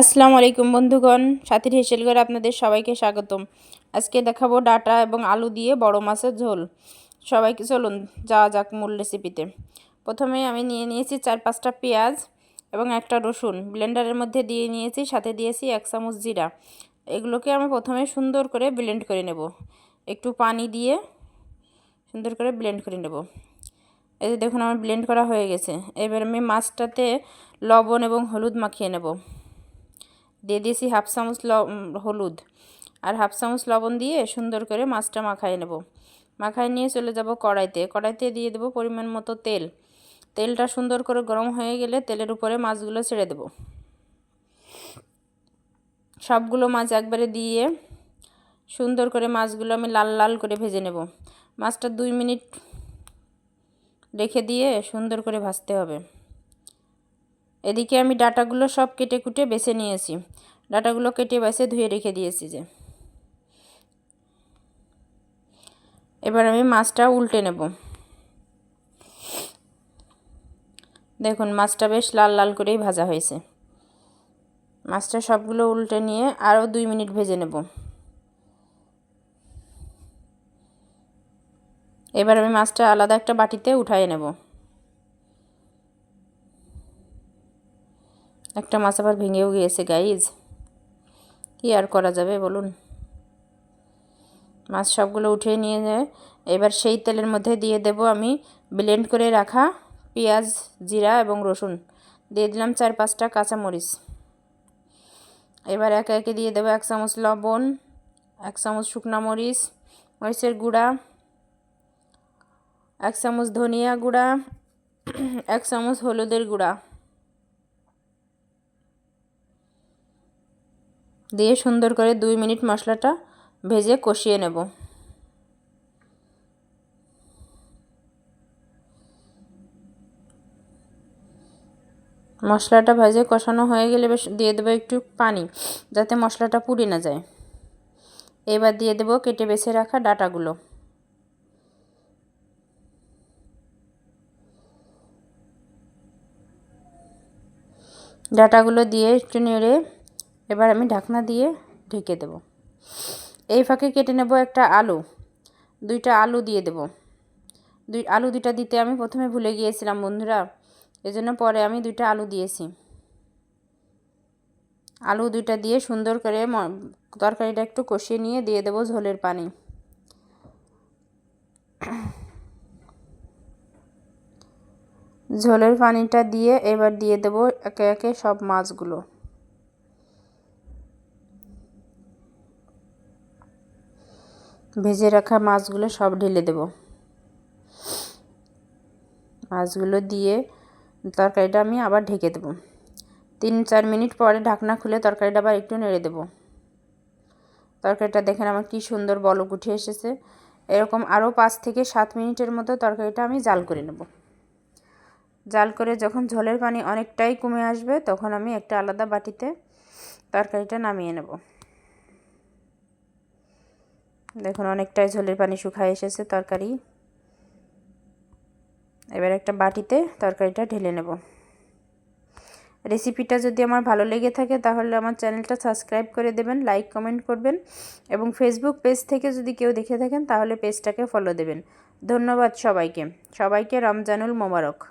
আসসালামু আলাইকুম বন্ধুগণ, সাথীর হেসেল হেসেলগড়ে আপনাদের সবাইকে স্বাগতম। আজকে দেখাবো ডাটা এবং আলু দিয়ে বড় মাছের ঝোল। সবাইকে চলুন, যাওয়া যাক মূল রেসিপিতে। প্রথমে আমি নিয়ে নিয়েছি চার পাঁচটা পেঁয়াজ এবং একটা রসুন। ব্লেন্ডারের মধ্যে দিয়ে নিয়েছি, সাথে দিয়েছি এক চামচ জিরা। এগুলোকে আমি প্রথমে সুন্দর করে ব্লেন্ড করে নেব। একটু পানি দিয়ে সুন্দর করে ব্লেন্ড করে নেব। এই দেখুন, আমার ব্লেন্ড করা হয়ে গেছে। এবার আমি মাছটাতে লবণ এবং হলুদ মাখিয়ে নেব। দিয়ে দিয়েছি হাফ চামচ হলুদ। আর হাফ চামচ লবণ দিয়ে সুন্দর করে মাছটা মাখাই নেব। মাখাই নিয়ে চলে যাব কড়াইতে। কড়াইতে দিয়ে দেবো পরিমাণ মতো তেল। তেলটা সুন্দর করে গরম হয়ে গেলে তেলের উপরে মাছগুলো ছেড়ে দেব। সবগুলো মাছ একবারে দিয়ে সুন্দর করে মাছগুলো আমি লাল লাল করে ভেজে নেব। মাছটা দুই মিনিট রেখে দিয়ে সুন্দর করে ভাজতে হবে। এদিকে আমি ডাটাগুলো সব কেটে কুটে বেছে নিয়েছি। ডাটাগুলো কেটে বেছে ধুয়ে রেখে দিয়েছি যে। এবার আমি মাছটা উল্টে নেব। দেখুন, মাছটা বেশ লাল লাল করেই ভাজা হয়েছে। মাছটা সবগুলো উল্টে নিয়ে আরও দুই মিনিট ভেজে নেব। এবার আমি মাছটা আলাদা একটা বাটিতে উঠাই নেব। একটা মাছ আবার ভেঙেও গিয়েছে গাইজ কী আর করা যাবে, বলুন? মাছ সবগুলো উঠিয়ে নিয়ে যায় এবার সেই তেলের মধ্যে দিয়ে দেব আমি ব্লেন্ড করে রাখা পেঁয়াজ, জিরা এবং রসুন। দিয়ে দিলাম চার পাঁচটা কাঁচামরিচ। এবার একে একে দিয়ে দেবো এক চামচ লবণ, এক চামচ শুকনা মরিচ, মরিচের গুঁড়া, এক চামচ ধনিয়া গুঁড়া, এক চামচ হলুদের গুঁড়া। দিয়ে সুন্দর করে দুই মিনিট মশলাটা ভেজে কষিয়ে নেব। মশলাটা ভেজে কষানো হয়ে গেলে বেশ দিয়ে দেবো একটু পানি, যাতে মশলাটা পুড়ে না যায়। এবার দিয়ে দেবো কেটে বেছে রাখা ডাটাগুলো। ডাটাগুলো দিয়ে একটু নেড়ে এবার আমি ঢাকনা দিয়ে ঢেকে দেব। এই ফাঁকে কেটে নেব একটা আলু। দুইটা আলু দিয়ে দেব। দুই, আলু দুইটা দিতে আমি প্রথমে ভুলে গিয়েছিলাম বন্ধুরা। এজন্য পরে আমি দুইটা আলু দিয়েছি। আলু দুইটা দিয়ে সুন্দর করে তরকারিটা একটু কষিয়ে নিয়ে দিয়ে দেবো ঝোলের পানি। ঝোলের পানিটা দিয়ে এবার দিয়ে দেবো একে একে সব মাছগুলো। ভেজে রাখা মাছগুলো সব ঢেলে দেব। মাছগুলো দিয়ে তরকারিটা আমি আবার ঢেকে দেব। তিন চার মিনিট পরে ঢাকনা খুলে তরকারিটা আবার একটু নেড়ে দেব। তরকারিটা দেখেন আমার কি সুন্দর বলক উঠে এসেছে। এরকম আরও পাঁচ থেকে সাত মিনিটের মতো তরকারিটা আমি জাল করে নেব। জাল করে যখন ঝোলের পানি অনেকটাই কমে আসবে তখন আমি একটা আলাদা বাটিতে তরকারিটা নামিয়ে নেব। দেখুন, অনেকটাই ঝোলের পানি শুকায় এসেছে তরকারি। এবার একটা বাটিতে তরকারিটা ঢেলে নেব। রেসিপিটা যদি আমার ভালো লেগে থাকে, তাহলে আমার চ্যানেলটা সাবস্ক্রাইব করে দেবেন, লাইক, কমেন্ট করবেন এবং ফেসবুক পেজ থেকে যদি কেউ দেখে থাকেন, তাহলে পেজটাকে ফলো দেবেন। ধন্যবাদ সবাইকে। সবাইকে রমজানুল মোবারক।